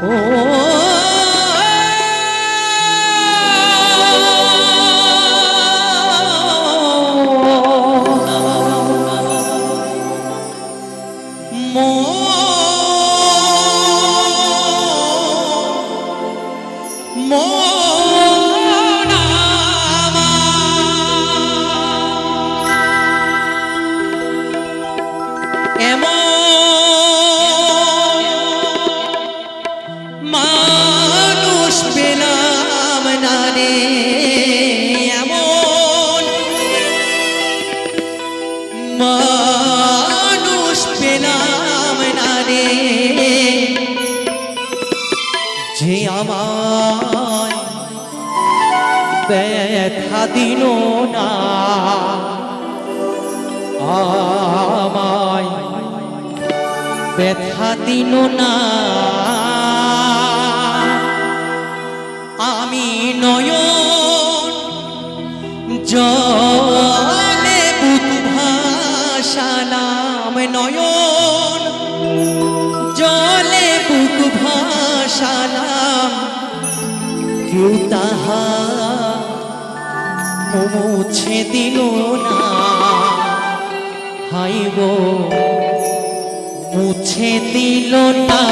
oh. যে আমায় দিন না। আমায় ব্যথা দিন না। আমি নয়ন জলে ভাসালাম নয়ন জলে কেউ তাহা মুছে দিল না। হাইব মুছে দিল না।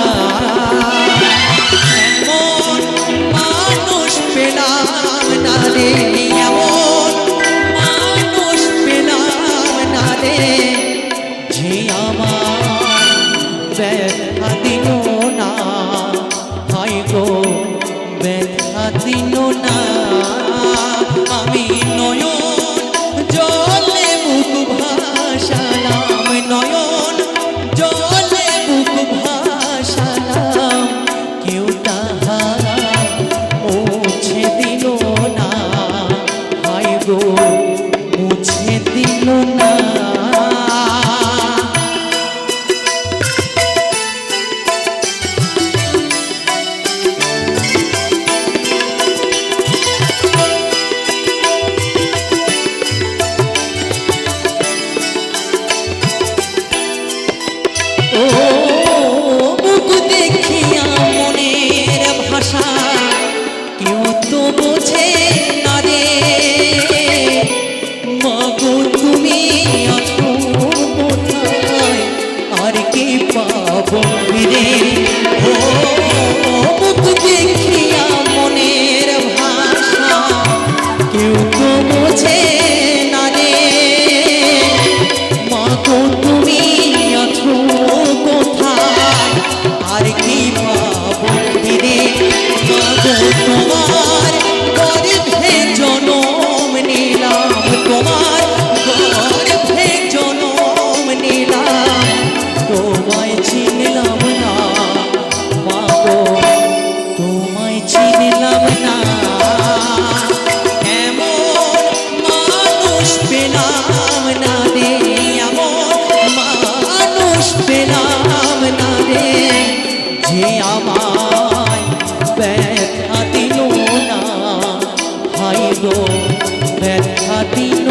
ব্যথা দিন না আমি নয় তো বোঝে মাটি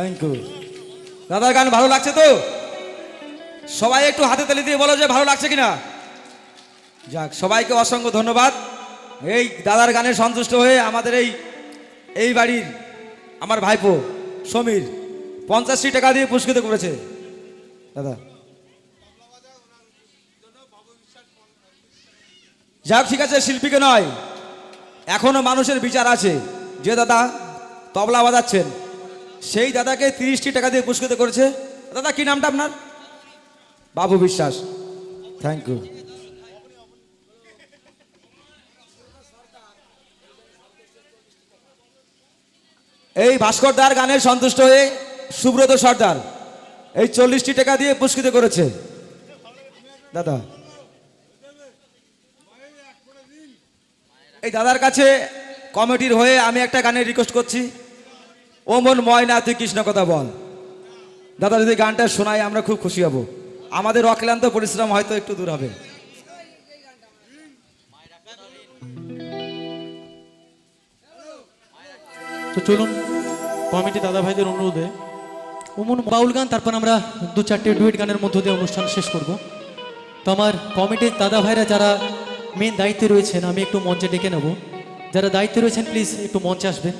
থ্যাংক ইউ দাদার গান ভালো লাগছে তো? সবাই একটু হাতে তালি দিয়ে বলো যে ভালো লাগছে কিনা? যাক, সবাইকে অসংখ্য ধন্যবাদ। এই দাদার গানে সন্তুষ্ট হয়ে আমাদের এই এই বাড়ির আমার ভাইপো সমীর পঞ্চাশটি টাকা দিয়ে পুরস্কৃত করেছে। দাদা। যাক, ঠিক আছে, শিল্পীকে নয়, এখনও মানুষের বিচার আছে। যে দাদা তবলা বাজাচ্ছেন সেই দাদাকে তিরিশটি টাকা দিয়ে পুরস্কৃত করেছে। দাদা, কি নামটা আপনার? বাবু বিশ্বাস। থ্যাংক ইউ এই ভাস্কর দার গানে সন্তুষ্ট হয়ে সুব্রত সর্দার এই চল্লিশটি টাকা দিয়ে পুরস্কৃত করেছে। দাদা। এই দাদার কাছে কমিটির হয়ে আমি একটা গানের রিকোয়েস্ট করছি। ও মন ময়না, তুই কৃষ্ণ কথা বল। দাদা, যদি গানটা শোনাই, আমরা খুব খুশি হব। আমাদের অক্লান্ত পরিশ্রম হয়তো একটু দূর হবে। তো চলুন, কমিটি দাদা ভাইদের অনুরোধে। উমন বাউল গান, তারপর আমরা দু চারটে ডুয়েট গানের মধ্য দিয়ে অনুষ্ঠান শেষ করব। তো আমার কমিটির দাদা ভাইরা যারা মেন দায়িত্বে রয়েছেন, আমি একটু মঞ্চে ডেকে নেব। যারা দায়িত্বে রয়েছেন প্লিজ একটু মঞ্চে আসবেন।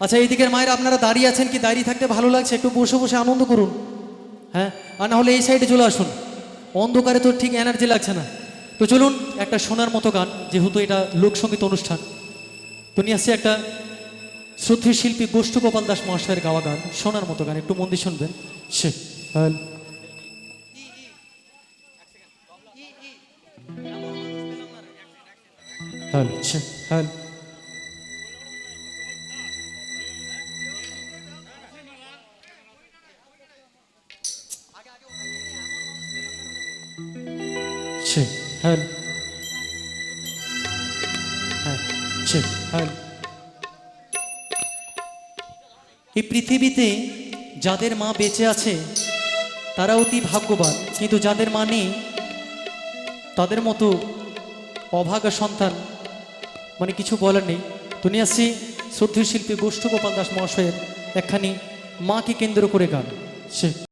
আচ্ছা এইদিকের মায়ের আপনারা দাঁড়িয়ে আছেন কি? দাঁড়িয়ে থাকতে ভালো লাগছে? একটু বসে বসে আনন্দ করুন। হ্যাঁ? আর না হলে এই সাইডে চলে আসুন। অন্ধকারে তো ঠিক এনার্জি লাগছে না। তো চলুন, একটা শোনার মতো গান, যেহেতু এটা লোকসঙ্গীত অনুষ্ঠান। তো নিয়ে আসছি একটা শ্রদ্ধেয় শিল্পী গোষ্ঠ গোপাল দাস মহাশয়ের গাওয়া গান শোনার মতো গান। একটু মন দিয়ে শুনবেন। সে হ্যাঁ। হ্যাঁ। এই পৃথিবীতে যাদের মা বেঁচে আছে, তারা অতি ভাগ্যবান। কিন্তু যাদের মা নেই, তাদের মতো অভাগা সন্তান মানে কিছু বলার নেই। তো নিয়ে আসছি শ্রদ্ধেয় শিল্পী গোষ্ঠ গোপাল দাস মহাশয়ের একখানি মাকে কেন্দ্র করে গান। সে